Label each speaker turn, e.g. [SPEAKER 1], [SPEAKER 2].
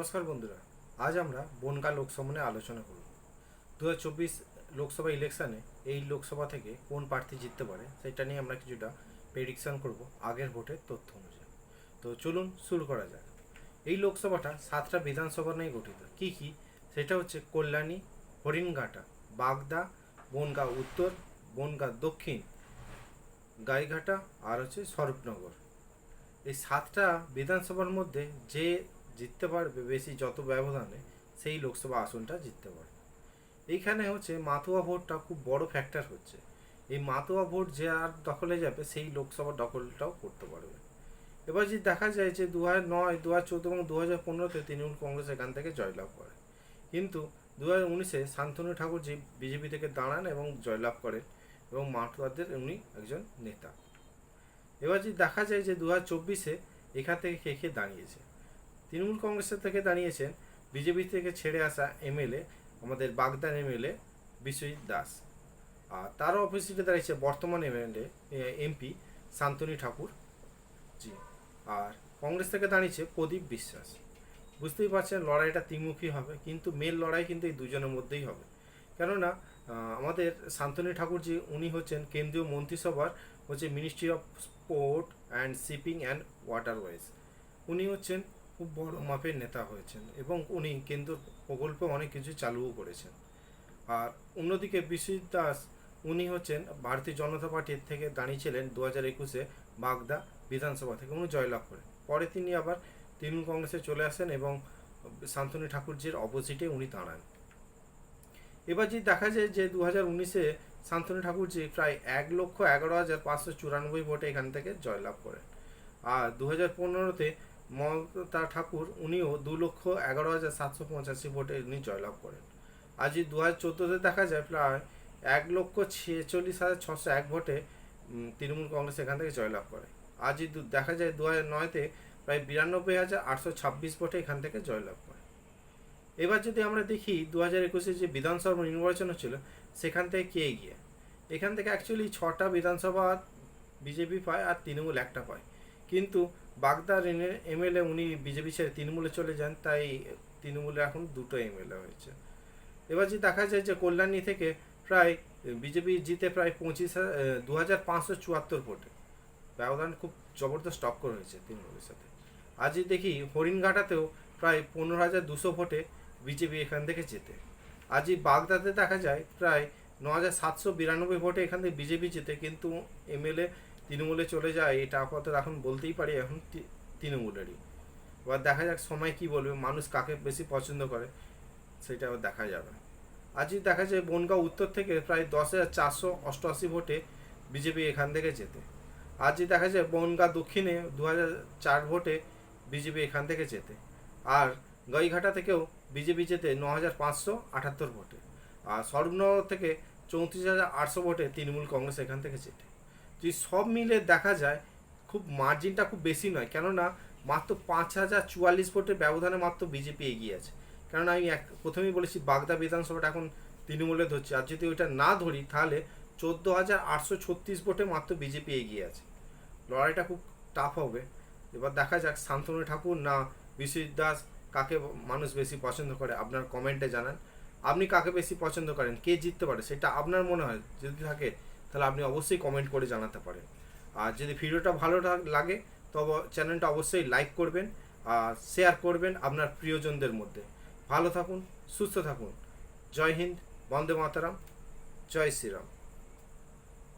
[SPEAKER 1] নমস্কার বন্ধুরা, আজ আমরা বনগা লোকসভা নিয়ে আলোচনা করব। দু লোকসভা ইলেকশানে এই লোকসভা থেকে কোন প্রার্থী জিততে পারে, সেটা নিয়ে আমরা কিছুটা প্রেডিকশন করব আগের ভোটের তথ্য অনুযায়ী। তো চলুন শুরু করা যাক। এই লোকসভাটা সাতটা বিধানসভা নিয়ে গঠিত। কি কি? সেটা হচ্ছে কল্যাণী, হরিণঘাটা, বাগদা, বনগা উত্তর, বনগা দক্ষিণ, গাইঘাটা আর হচ্ছে স্বরূপনগর। এই সাতটা বিধানসভার মধ্যে যে জিততে পারবে বেশি যত ব্যবধানে, সেই লোকসভা আসনটা জিততে পারবে। এইখানে হচ্ছে মাতুয়া ভোটটা খুব বড় ফ্যাক্টর হচ্ছে। এই মাতুয়া ভোট যে আর দখলে যাবে, সেই লোকসভা দখলটাও করতে পারবে। এবার যদি দেখা যায় যে দু হাজার নয় দু হাজার চোদ্দ এবং দু হাজার পনেরোতে তৃণমূল কংগ্রেস এখান থেকে জয়লাভ করে। কিন্তু দু হাজার উনিশে শান্তনু ঠাকুর যে বিজেপি থেকে দাঁড়ান এবং জয়লাভ করেন এবং মাতুয়াদের উনি একজন নেতা। এবার যদি দেখা যায় যে দু হাজার চব্বিশে এখান থেকে কে কে দাঁড়িয়েছে তৃণমূল কংগ্রেসের থেকে দাঁড়িয়েছেন বিজেপি থেকে ছেড়ে আসা এমএলএ, আমাদের বাগদান এমএলএ বিশ্বজিৎ দাস। আর তারও অপোজিটে দাঁড়িয়েছে বর্তমান এমএলএ এমপি শান্তনী ঠাকুর। জি, আর কংগ্রেস থেকে দাঁড়িয়েছে প্রদীপ বিশ্বাস। বুঝতেই পারছেন, লড়াইটা ত্রিমুখী হবে, কিন্তু মেল লড়াই কিন্তু এই দুজনের মধ্যেই হবে। কেননা আমাদের শান্তনী ঠাকুর যে, উনি হচ্ছেন কেন্দ্রীয় মন্ত্রিসভার হচ্ছে ministry of sport and shipping and waterways উনি হচ্ছেন খুব বড় মাপের নেতা হয়েছেন এবং উনি কেন্দ্র প্রকল্পে অনেক কিছু চালুও করেছেন। আর অন্যদিকে বিশ্বজিৎ দাস, উনি হচ্ছেন ভারতীয় জনতা পার্টির থেকে দাঁড়িয়েছিলেন দু হাজার একুশে বাগদা বিধানসভা থেকে। উনি জয়লাভ করেন। পরে তিনি আবার তৃণমূল কংগ্রেসে চলে আসেন এবং শান্তনু ঠাকুরজির অপোজিটে উনি দাঁড়ান। এবার যদি দেখা যায় যে দু হাজার উনিশে শান্তনু ঠাকুরজি প্রায় এক লক্ষ এগারো হাজার পাঁচশো চুরানব্বই ভোটে এখান থেকে জয়লাভ করেন। আর দু হাজার পনেরোতে মমতা ঠাকুর উনিও দু লক্ষ এগারো হাজার সাতশো পঁচাশি ভোটে উনি জয়লাভ করেন। যদি দু হাজার চোদ্দোতে দেখা যায় প্রায় এক লক্ষ ছেচল্লিশ হাজার ছশো এক ভোটে তৃণমূল কংগ্রেস এখান থেকে জয়লাভ করে। যদি দেখা যায় দু হাজার নয়তে প্রায় বিরানব্বই হাজার আটশো ছাব্বিশ ভোটে এখান থেকে জয়লাভ করে। এবার যদি আমরা দেখি দু হাজার একুশে যে বিধানসভা নির্বাচন হচ্ছিল, সেখান থেকে কে এগিয়ে? এখান থেকে অ্যাকচুয়ালি ছটা বিধানসভা বিজেপি পায় আর তৃণমূল একটা পায়। কিন্তু বাগদার এমএলএ উনি বিজেপি ছেড়ে তৃণমূলে চলে যান, তাই তৃণমূলে এখন দুটো এমএলএ হয়েছে। এবার যদি দেখা যায় যে কল্যাণী থেকে প্রায়, বিজেপি জিতে প্রায় পঁচিশ দু হাজার পাঁচশো চুয়াত্তর ভোটে। ব্যবধান খুব জবরদস্ত টক্কর হয়েছে তৃণমূলের সাথে। আজ যদি দেখি হরিণঘাটাতেও প্রায় পনেরো হাজার দুশো ভোটে বিজেপি এখান থেকে জেতে। আজ এই বাগদাতে দেখা যায়, প্রায় ন হাজার সাতশো বিরানব্বই ভোটে এখান থেকে বিজেপি জেতে, কিন্তু এমএলএ তৃণমূলে চলে যায়, এটা আপাতত এখন বলতেই পারি এখন তৃণমূলেরই। এবার দেখা যাক সময় কি বলবে, মানুষ কাকে বেশি পছন্দ করে, সেটা আবার দেখা যাবে। আজ যদি দেখা যায় বনগাঁও উত্তর থেকে প্রায় দশ হাজার চারশো অষ্টআশি ভোটে বিজেপি এখান থেকে যেতে আজ যদি দেখা যায় বনগাঁ দক্ষিণে দু হাজার চার ভোটে বিজেপি এখান থেকে যেতে আর গাইঘাটা থেকেও বিজেপি যেতে ন হাজার পাঁচশো আটাত্তর ভোটে। আর স্বর্ণনগর থেকে চৌত্রিশ হাজার আটশো ভোটে তৃণমূল কংগ্রেস এখান থেকে জেতে। যদি সব মিলে দেখা যায়, খুব মার্জিনটা খুব বেশি নয়। কেননা, মাত্র পাঁচ হাজার চুয়াল্লিশ ভোটের ব্যবধানে মাত্র বিজেপি এগিয়ে আছে। কেননা, আমি এক প্রথমেই বলেছি বাগদা বিধানসভাটা এখন তৃণমূলে ধরছে। আর যদি ওইটা না ধরি, তাহলে চোদ্দ হাজার আটশো ছত্রিশ ভোটে মাত্র বিজেপি এগিয়ে আছে। লড়াইটা খুব টাফ হবে। এবার দেখা যাক, শান্তনু ঠাকুর না বিশ্বজিৎ দাস কাকে মানুষ বেশি পছন্দ করে, আপনার কমেন্টে জানান। আপনি কাকে বেশি পছন্দ করেন? কে জিততে পারে? সেটা আপনার মনে হয় যদি থাকে তাহলে আপনি অবশ্যই কমেন্ট করে জানাতে পারেন। আর যদি ভিডিওটা ভালো লাগে, তবে চ্যানেলটা অবশ্যই লাইক করবেন আর শেয়ার করবেন আপনার প্রিয়জনদের মধ্যে। ভালো থাকুন, সুস্থ থাকুন। জয় হিন্দ, বন্দে মাতারাম, জয় শ্রীরাম।